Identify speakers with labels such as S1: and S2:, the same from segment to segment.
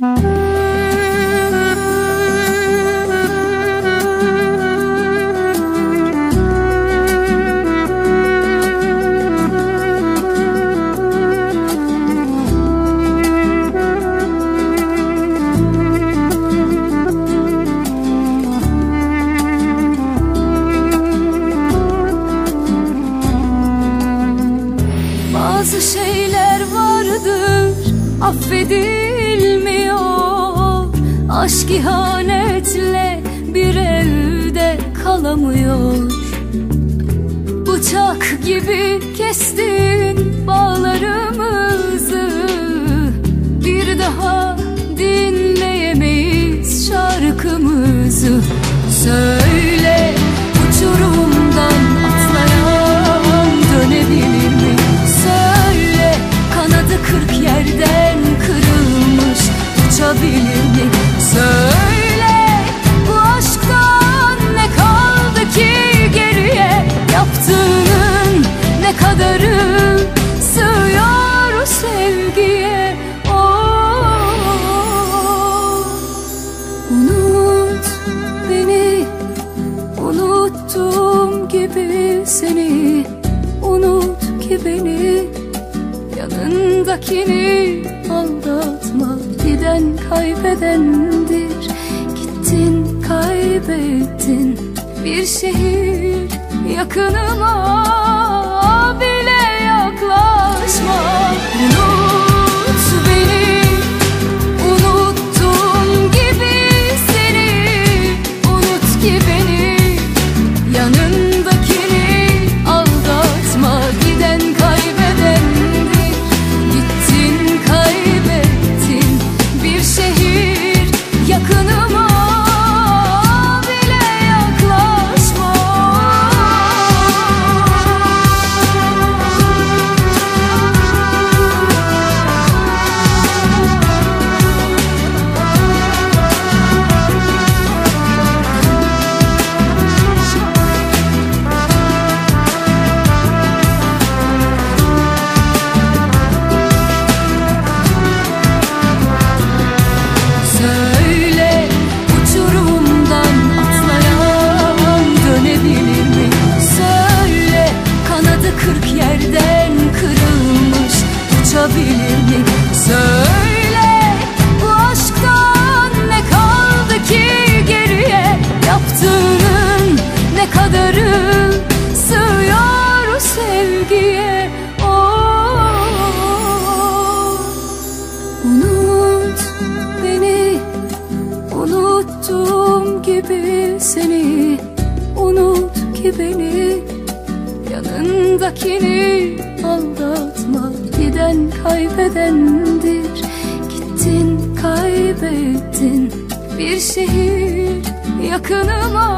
S1: Mm-hmm. Şeyler vardır affedilmiyor. Aşk ihanetle bir evde kalamıyor. Bıçak gibi kestin bağlarımızı Bir daha dinleyemeyiz şarkımızı. Söyle uçabilir mi? Söyle bu aşktan ne kaldı ki geriye? Yaptığının ne kadarı sığıyor sevgiye? Oh, Unut beni Unuttum gibi seni. Unut ki beni Yanındakini aldatma Giden kaybedendir. Gittin kaybettin. Bir şehir yakınıma bile yaklaşma. Unut gibi seni Unut ki beni. Yanındakini aldatma Giden kaybedendir. Gittin kaybettin Bir şehir yakınıma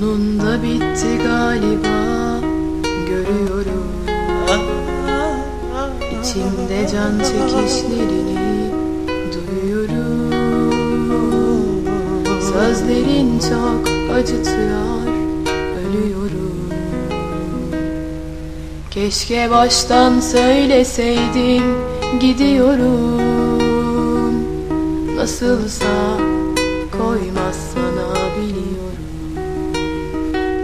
S2: Sonunda bitti galiba. Görüyorum. İçimde can çekişlerini duyuyorum. Sözlerin çok acıtıyor. Ölüyorum. Keşke baştan söyleseydin gidiyorum. Nasılsa koymaz sana biliyorum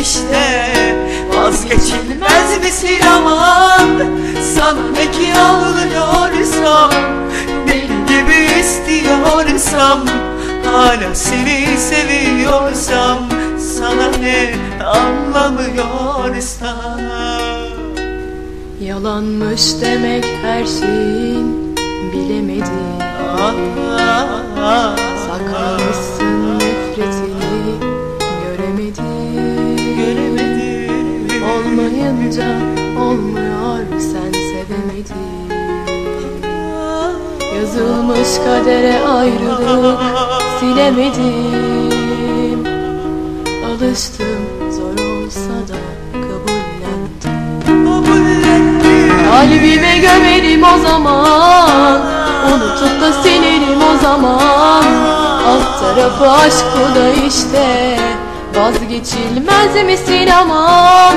S3: işte. Vazgeçilmez misin aman? Sana ne ki ağlıyorsam Deli gibi istiyorsam Hala seni seviyorsam Sana ne anlamıyorsam
S2: Yalanmış demek her şeyin bilemedim Saklamışsın Olmayınca olmuyor sen sevemedin. Yazılmış kadere ayrılık silemedim Alıştım zor olsa da kabullendim Kalbime gömerim o zaman Unutup da silerim o zaman. Alt tarafı aşk bu da işte Vazgeçilmez misin aman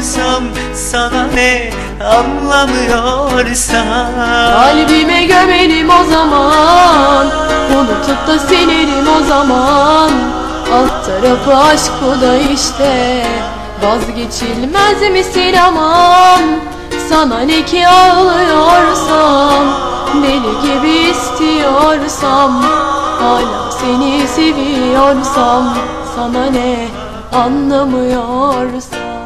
S3: seviyorsam Sana ne anlamıyorsam.
S2: Kalbime gömerim o zaman. Unutup da silerim o zaman. Alt tarafı aşk bu da işte. Vazgeçilmez misin aman? Sana ne ki ağlıyorsam? Deli gibi istiyorsam. Hala seni seviyorsam. Sana ne anlamıyorsam